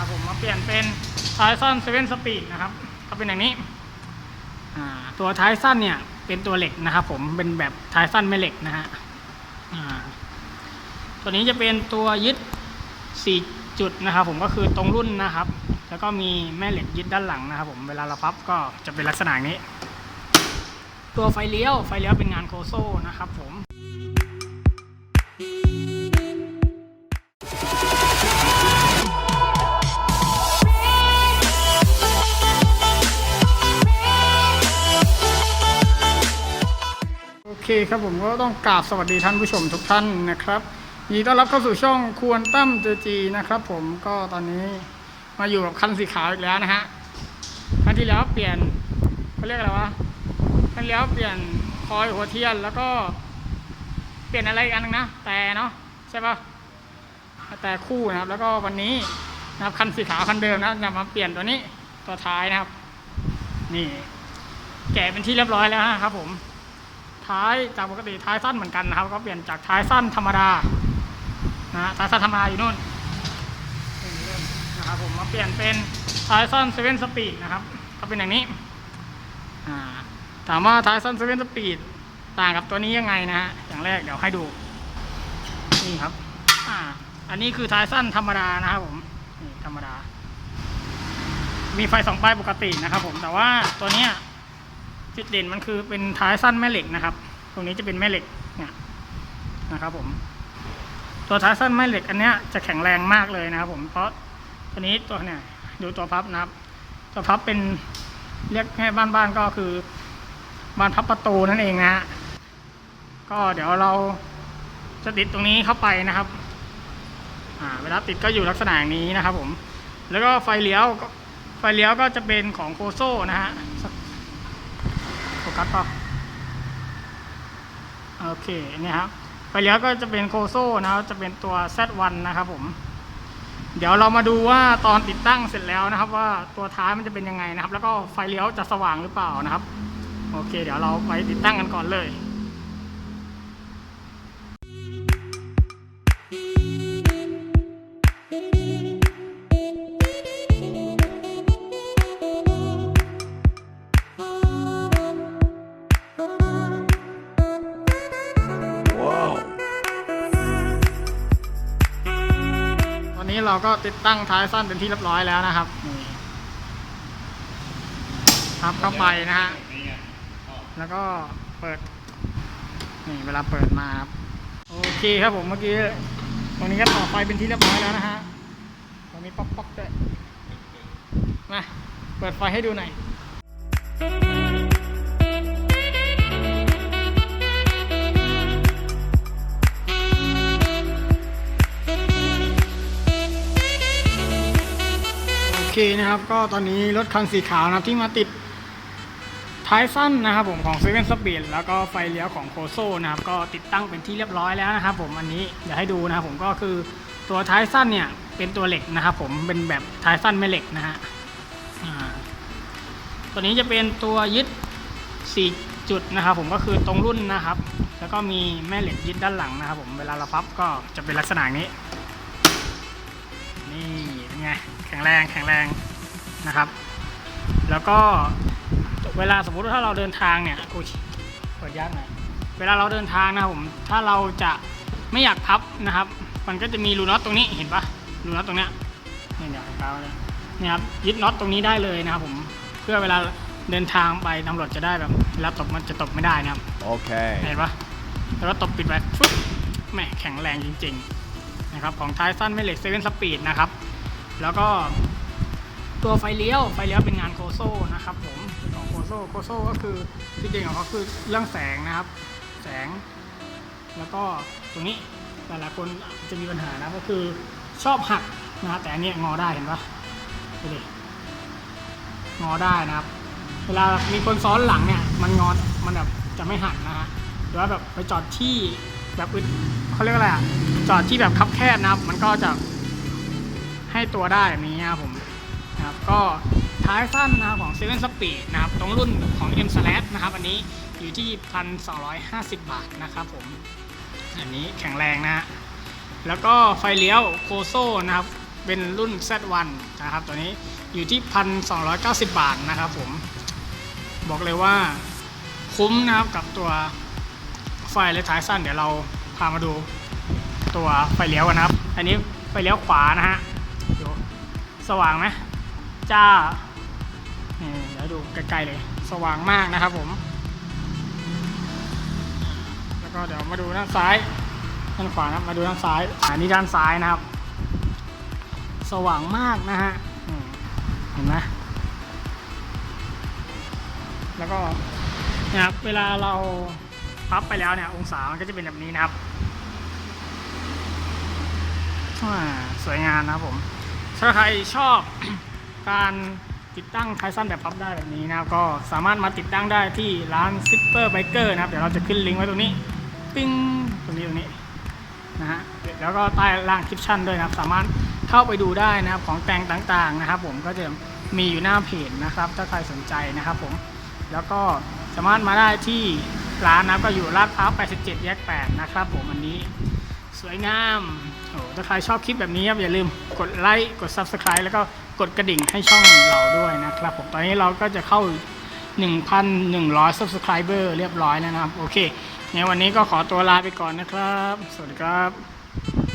นะครับผมมาเปลี่ยนเป็นท้ายสั้นเซเว่นสปีดนะครับก็เป็นอย่างนี้ตัวท้ายสั้นเนี่ยเป็นตัวเหล็กนะครับผมเป็นแบบท้ายสั้นไม่เหล็กนะฮะตัวนี้จะเป็นตัวยึด 4 จุดนะครับผมก็คือตรงรุ่นนะครับ แล้วก็มีแม่เหล็กยึดด้านหลังนะครับผมเวลาเราพับก็จะเป็นลักษณะนี้ ตัวไฟเลี้ยวไฟเลี้ยวเป็นงานโคโซ่นะครับผม คครับผมก็ต้องกราบสวัสดีท่านผู้ชมทุกท่านนะครับยินดีต้อนรับเข้าสู่ช่องควรตั้มเจจีนะครับผมก็ตอนนี้มาอยู่กับคันสีขาวอีกแล้วนะฮะครั้งที่แล้วเปลี่ยนเขาเรียกอะไรวะครั้งที่แล้วเปลี่ยนคอยหัวเทียนแล้วก็ เปลี่ยนอะไรอีกอันนึงนะแต่เนาะใช่ปะแต่คู่นะครับ แล้วก็วันนี้นะครับคันสีขาวคันเดิมนะจะมาเปลี่ยนตัวนี้ตัวท้ายนะครับ นี่ แกะเป็นที่เรียบร้อยแล้วนะครับผม ท้ายจากปกติท้ายสั้นเหมือนกันนะครับ ก็เปลี่ยนจากท้ายสั้นธรรมดานะท้ายสั้นธรรมดาอยู่นู่นนะครับผมมาเปลี่ยนเป็นท้ายสั้นเซเว่นสปีดนะครับก็เป็นอย่างนี้ถามว่าท้ายสั้นเซเว่นสปีดต่างกับตัวนี้ยังไงนะฮะอย่างแรกเดี๋ยวให้ดูนี่ครับอ่าอันนี้คือท้ายสั้นธรรมดานะครับผมนี่ธรรมดา มีไฟสองป้ายปกตินะครับผมแต่ว่าตัวเนี้ย จุดเด่นมันคือเป็นท้ายสั้นแม่เหล็กนะครับ ตรงนี้จะเป็นแม่เหล็กเนี่ยนะครับผมตัวท้ายสั้นแม่เหล็กอันเนี้ยจะแข็งแรงมากเลยนะครับ ผมเพราะตัวนี้ตัวเนี่ยดูตัวพับนะครับตัวพับเป็นเรียกให้บ้านๆก็คือบานพับประตูนั่นเองนะฮะก็เดี๋ยวเราจะติดตรงนี้เข้าไปนะครับเวลาติดก็อยู่ลักษณะอย่างนี้นะครับผม แล้วก็ไฟเลี้ยวก็ไฟเลี้ยวก็จะเป็นของโคโซนะฮะ กัสป่ะโอเคเนี่ยครับไปเลี้ยวก็จะเป็นโคโซ่นะครับจะเป็นตัว Z1 นะครับผม เดี๋ยวเรามาดูว่าตอนติดตั้งเสร็จแล้วนะครับ ว่าตัวท้ายมันจะเป็นยังไงนะครับ แล้วก็ไฟเลี้ยวจะสว่างหรือเปล่านะครับ โอเค เดี๋ยวเราไปติดตั้งกันก่อนเลย เราก็ติดตั้งท้ายสั้นเป็นที่เรียบร้อยแล้วนะครับนี่ครับเข้าไปนะฮะ แล้วก็เปิด นี่เวลาเปิดมาครับ โอเคครับผมเมื่อกี้ ตรงนี้ก็ต่อไฟเป็นที่เรียบร้อยแล้วนะฮะ ตรงนี้ป๊อกป๊อกด้วยมาเปิดไฟให้ดูหน่อย นะครับ ก็ตอนนี้รถคันสีขาวนะครับที่มาติดท้ายสั้นนะครับผมของ Seven Speed แล้วก็ไฟเลี้ยวของโคโซนะครับก็ติดตั้งเป็นที่เรียบร้อยแล้วนะครับผมอันนี้เดี๋ยวให้ดูนะครับผมก็คือตัวท้ายสั้นเนี่ยเป็นตัวเหล็กนะครับผมเป็นแบบท้ายสั้นไม่เหล็กนะฮะตัวนี้จะเป็นตัวยึด 4 จุดนะครับผมก็คือตรงรุ่นนะครับ แล้วก็มีแม่เหล็กยึดด้านหลังนะครับผมเวลาเราพับก็จะเป็นลักษณะนี้นี่ ไงแข็งแรงแข็งแรงนะครับ แล้วก็เวลาสมมุติว่าถ้าเราเดินทางเนี่ยอุ้ยเปิดยากหน่อยเวลาเราเดินทางนะครับผมถ้าเราจะไม่อยากพับนะครับ มันก็จะมีรูน็อตตรงนี้เห็นปะรูน็อตตรงเนี้ยนี่เดี๋ยวผมเอาเลยเนี่ยครับยึดน็อตตรงนี้ได้เลยนะครับผมเพื่อเวลาเดินทางไปตำรวจจะได้แบบเวลาตบมันจะตบไม่ได้นะครับ Okay. เห็นปะแล้วก็ตบปิดไว้ฟึ๊บแหม่แข็งแรงจริง ๆ นะครับของท้ายสั้นไม่เหล็กเซเว่นสปีดนะครับ แล้วก็ตัวไฟเลี้ยวไฟเลี้ยวเป็นงานโคโซนะครับผมของโคโซโคโซก็คือจุดเด่นของเขาคือเรื่องแสงนะครับ แสง แล้วก็ตรงนี้หลายๆคนจะมีปัญหานะก็คือชอบหักนะแต่อันนี้งอได้เห็นปะดูดิงอได้นะครับ เวลามีคนซ้อนหลังเนี่ยมันงอมันแบบจะไม่หักนะฮะหรือว่าแบบไปจอดที่แบบอึดเขาเรียกว่าอะไรอะจอดที่แบบคับแคบนะครับ มันก็จะ ให้ตัวได้แบบนี้นะครับผมนะครับก็ท้ายสั้นนะครับของ Seven Speed นะครับตรงรุ่นของ M Slash นะครับอันนี้อยู่ที่ 1,250 บาทนะครับผมอันนี้แข็งแรงนะแล้วก็ไฟเลี้ยวโคโซนะครับเป็นรุ่น Z1 นะครับตัวนี้อยู่ที่ 1,290 บาทนะครับผมบอกเลยว่าคุ้มนะครับกับตัวไฟและท้ายสั้นเดี๋ยวเราพามาดูตัวไฟเลี้ยวกันนะครับ อันนี้ไฟเลี้ยวขวานะฮะ สว่างไหมจ้านี่เดี๋ยวดูใกล้ๆเลย สว่างมากนะครับผม แล้วก็เดี๋ยวมาดูด้านซ้าย ด้านขวานะมาดูด้านซ้าย อันนี้ด้านซ้ายนะครับ สว่างมากนะฮะเห็นไหมแล้วก็เนะครับเวลาเราพับไปแล้วเนี่ย องศามันก็จะเป็นแบบนี้นะครับอ่าสวยงามนะครับผม ถ้าใครชอบ การติดตั้งไทสันแบบพับได้แบบนี้นะครับ ก็สามารถมาติดตั้งได้ที่ร้าน Zipper Biker นะครับ เดี๋ยวเราจะขึ้นลิงก์ไว้ตรงนี้ปิ้งตรงนี้ตรงนี้นะฮะแล้วก็ใต้ล่างคลิปชั่นด้วยนะครับ สามารถเข้าไปดูได้นะครับของแต่งต่างๆนะครับ ผมก็จะมีอยู่หน้าเพจนะครับ ถ้าใครสนใจนะครับผมแล้วก็สามารถมาได้ที่ร้านนะก็อยู่ลาดพร้าว 87 แยก 8 นะครับผมอันนี้ สวยงามโอ้ถ้าใครชอบคลิปแบบนี้ครับอย่าลืมกดไลค์กด Subscribe แล้วก็กดกระดิ่งให้ช่องเราด้วยนะครับผมตอนนี้เราก็จะเข้า 1,100 Subscriber เรียบร้อยแล้วนะครับ โอเค ในวันนี้ก็ขอตัวลาไปก่อนนะครับ สวัสดีครับ